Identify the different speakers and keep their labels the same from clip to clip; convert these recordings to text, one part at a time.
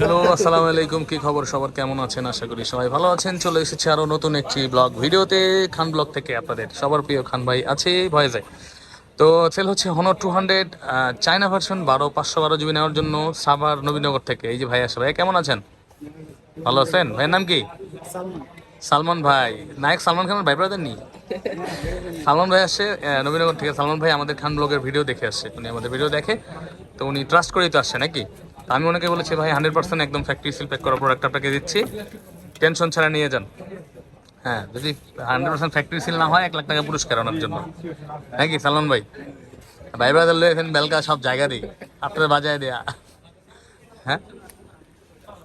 Speaker 1: Hello আসসালামু আলাইকুম কি খবর? সবার কেমন আছেন? আশা করি সবাই ভালো আছেন। চলে এসেছে আরও নতুন একটি ব্লগ ভিডিওতে। খান ব্লগ থেকে আপনাদের সবার প্রিয় খান ভাই আছে ভয়েসে তো সেল হচ্ছে Honor two hundred China version বারো পাঁচশো বারো জিবি নেওয়ার জন্য সাভার নবীনগর থেকে। এই যে ভাই আসে ভাই কেমন আছেন? ভালো আছেন? ভাইয়ের নাম কি? সালমান ভাই। নায়ক সালমান খানের ভাই ব্রাদার নি? সালমান ভাই আহ, নবীনগর থেকে। সালমান ভাই আমাদের খান ব্লগের ভিডিও দেখে আসছে। উনি আমাদের ভিডিও দেখে তো উনি ট্রাস্ট করেই তো আসছে নাকি? আমি ওনাকে বলেছি ভাই হান্ড্রেড পার্সেন্ট একদম ফ্যাক্টরি সিল প্যাক করা প্রোডাক্ট আপনাকে দিচ্ছি। টেনশন ছাড়া নিয়ে যান। হ্যাঁ যদি হান্ড্রেড পার্সেন্ট ফ্যাক্টরি সিল না হয় এক লাখ টাকা পুরস্কার ওনার জন্য। নাকি সালমান ভাই? ভাই ব্রাদার লয়ে এখানে বেলকা সব জায়গা দিই আপনার বাজায় দেয়া। হ্যাঁ?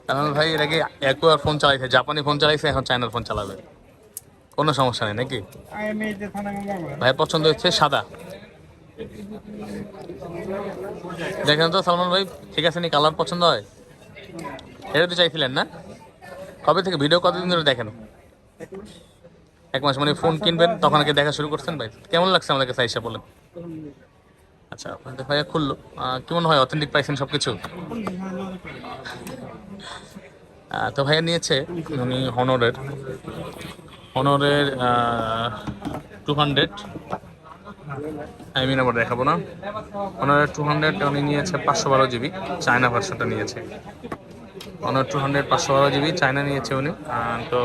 Speaker 1: সালমান ভাই এর আগে একবার ফোন চালাইছে? জাপানি ফোন চালাইছে এখন চায়নার ফোন চালাবে। কোনো সমস্যা নেই নাকি? ভাই পছন্দ হচ্ছে সাদা। দেখেন তো সালমান ভাই, ঠিক আছে নি? কালার পছন্দ হয়? এটা তো চাইছিলেন না? কবে থেকে? ভিডিও কতদিন ধরে দেখেন? এক মাস মানে ফোন কিনবেন, তখন আগে দেখা শুরু করছেন ভাই। কেমন লাগছে আমাদেরকে সাইসা বলেন? আচ্ছা আপনাদের ভাইয়া খুললো। কেমন হয়? অথেন্টিক পাইছেন সব কিছু তো ভাইয়া নিয়েছে উনি হনরের হনরের টু হান্ড্রেড আমি নাম্বার দেখাবো না। অনার টু হান্ড্রেড উনি নিয়েছে পাঁচশো বারো জিবি, চায়না ভার্সনটা নিয়েছে। অনার টু হান্ড্রেড পাঁচশো বারো জিবি চায়না নিয়েছে উনি। তো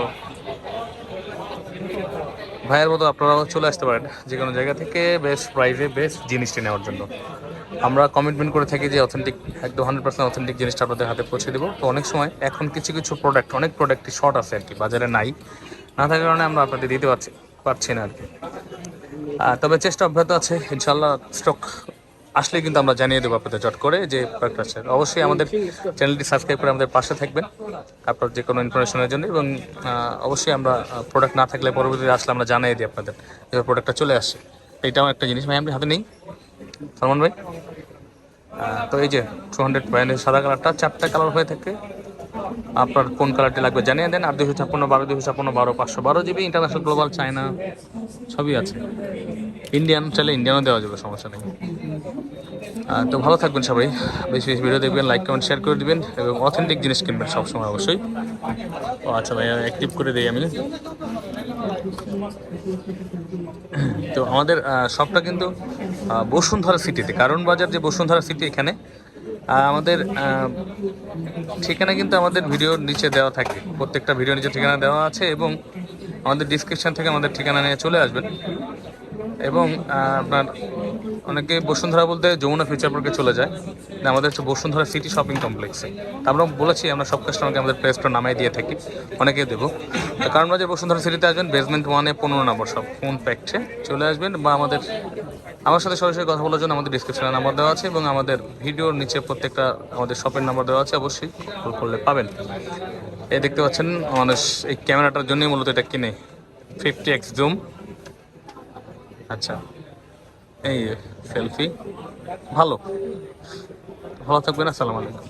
Speaker 1: ভাইয়ের মতো আপনারাও চলে আসতে পারেন যে কোনো জায়গা থেকে বেস্ট প্রাইসে বেস্ট জিনিসটি নেওয়ার জন্য। আমরা কমিটমেন্ট করে থাকি যে অথেন্টিক একদম হান্ড্রেড পার্সেন্ট অথেন্টিক জিনিসটা আপনাদের হাতে পৌঁছে দেবো। তো অনেক সময় এখন কিছু কিছু প্রোডাক্ট অনেক প্রোডাক্টই শর্ট আছে আর কি, বাজারে নাই। না থাকার কারণে আমরা আপনাদের দিতে পারছি পারছি না আর কি। তবে চেষ্টা অব্যাহত আছে। ইনশাল্লাহ স্টক আসলে কিন্তু আমরা জানিয়ে দেবো আপনাদের চট করে যে প্রোডাক্ট আছে। অবশ্যই আমাদের চ্যানেলটি সাবস্ক্রাইব করে আমাদের পাশে থাকবেন, আপনার যে কোনো ইনফরমেশনের জন্য এবং অবশ্যই আমরা প্রোডাক্ট না থাকলে পরবর্তীতে আসলে আমরা জানিয়ে দিই আপনাদের প্রোডাক্টটা চলে আসছে। এটাও একটা জিনিস, ভাই, আপনি হাতে নেই? সালমান ভাই? তো এই যে টু হান্ড্রেড সাদা কালারটা চারটা কালার হয়ে থাকে। আপনার কোন কালারটি লাগবে জানিয়ে দেন। আর দুশো ছাপ্পান্ন বারো দুশো ছাপ্পান্ন বারো, পাঁচশো বারো জিবি ইন্টারন্যাশনাল গ্লোবাল চায়না সবই আছে। ইন্ডিয়ান চাইলে ইন্ডিয়ানও দেওয়া যাবে, সমস্যা নেই। তো ভালো থাকবেন সবাই। বেশি বেশি ভিডিও দেখবেন লাইক কমেন্ট শেয়ার করে দিবেন এবং অথেন্টিক জিনিস কিনবেন সবসময় অবশ্যই। ও আচ্ছা ভাই অ্যাক্টিভ করে দিই আমি। তো আমাদের শপটা কিন্তু বসুন্ধরা সিটিতে কারণ বাজার যে বসুন্ধরা সিটি এখানে আমাদের ঠিকানা কিন্তু আমাদের ভিডিওর নিচে দেওয়া থাকে। প্রত্যেকটা ভিডিওর নিচে ঠিকানা দেওয়া আছে এবং আমাদের ডিসক্রিপশান থেকে আমাদের ঠিকানা নিয়ে চলে আসবেন। এবং আপনার অনেকে বসুন্ধরা বলতে যমুনা ফিউচার পার্কে চলে যায়। আমাদের হচ্ছে বসুন্ধরা সিটি শপিং কমপ্লেক্সে আমরা বলেছি, আমরা সব কাস্টমারকে আমাদের প্লেসটা নামাই দিয়ে থাকি। অনেকে দেবো। কারণ বাজার বসুন্ধরা সিটিতে আসবেন বেসমেন্ট ওয়ানে পনেরো নম্বর সব ফোন প্যাকছে চলে আসবেন বা আমাদের, আমার সাথে সরাসরি কথা বলার জন্য আমাদের ডিসক্রিপশনে নাম্বার দেওয়া আছে এবং আমাদের ভিডিওর নিচে প্রত্যেকটা আমাদের শপের নাম্বার দেওয়া আছে, অবশ্যই কল করলে পাবেন। এই দেখতে পাচ্ছেন, আমাদের এই ক্যামেরাটার জন্যই মূলত এটা কিনে। ফিফটি এক্স জুম আচ্ছা। এই সেলফি। ভালো। ভালো থাকবেন আসসালামু আলাইকুম।